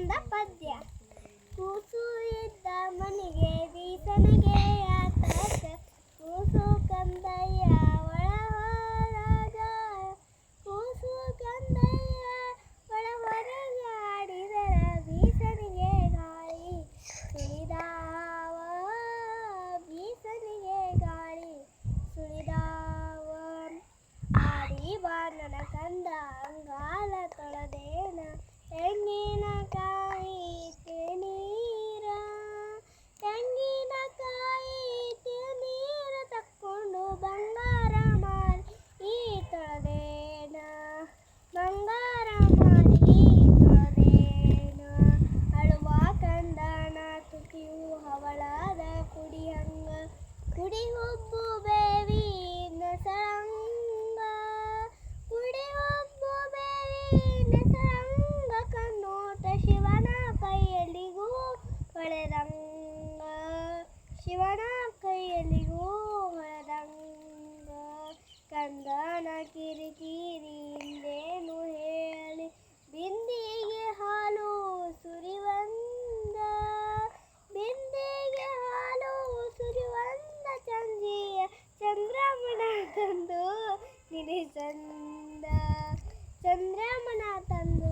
ಚಂದ ಪದ್ಯ ಕೂಸು ಇದ್ದ ಮನೆಗೆ ಬೀಸನಿಗೆ ಆತಾತ ಕೂಸು ಕಂದಯ್ಯ ಒಳ ಹೊರಗ ಕೂಸು ಕಂದಯ್ಯ ಒಳ ಹೊರಗ ಆಡಿದರ ಬೀಸನಿಗೆ ಗಾಳಿ ಸುಳಿದಾವ ಬೀಸನಿಗೆ ಗಾಳಿ ಸುಳಿದಾವ ಆಡಿ ಬಾಣನ ಕಂದ ಅಂಗಾಲ ತೊಳೆದೇನ ಕನ್ನೋಟ ಶಿವನ ಕೈಯಲ್ಲಿಗೂ ಹೊಳೆದಂಗ. ಶಿವನ ಕೈಯಲ್ಲಿಗೂ ಹೊಳೆದಂಗ. ಕಂದನ ಕಿರಿಕಿರಿಯಿಂದೇನು ಹೇಳಿ. ಬಿಂದಿಗೆ ಹಾಲು ಸುರಿವಂದ. ಬಿಂದಿಗೆ ಹಾಲು ಸುರಿವಂದ ಚಂದಿಯ ಚಂದ್ರಮಣ ತಂದು ನಿರಿಸಂದ चंद्रमना तंदो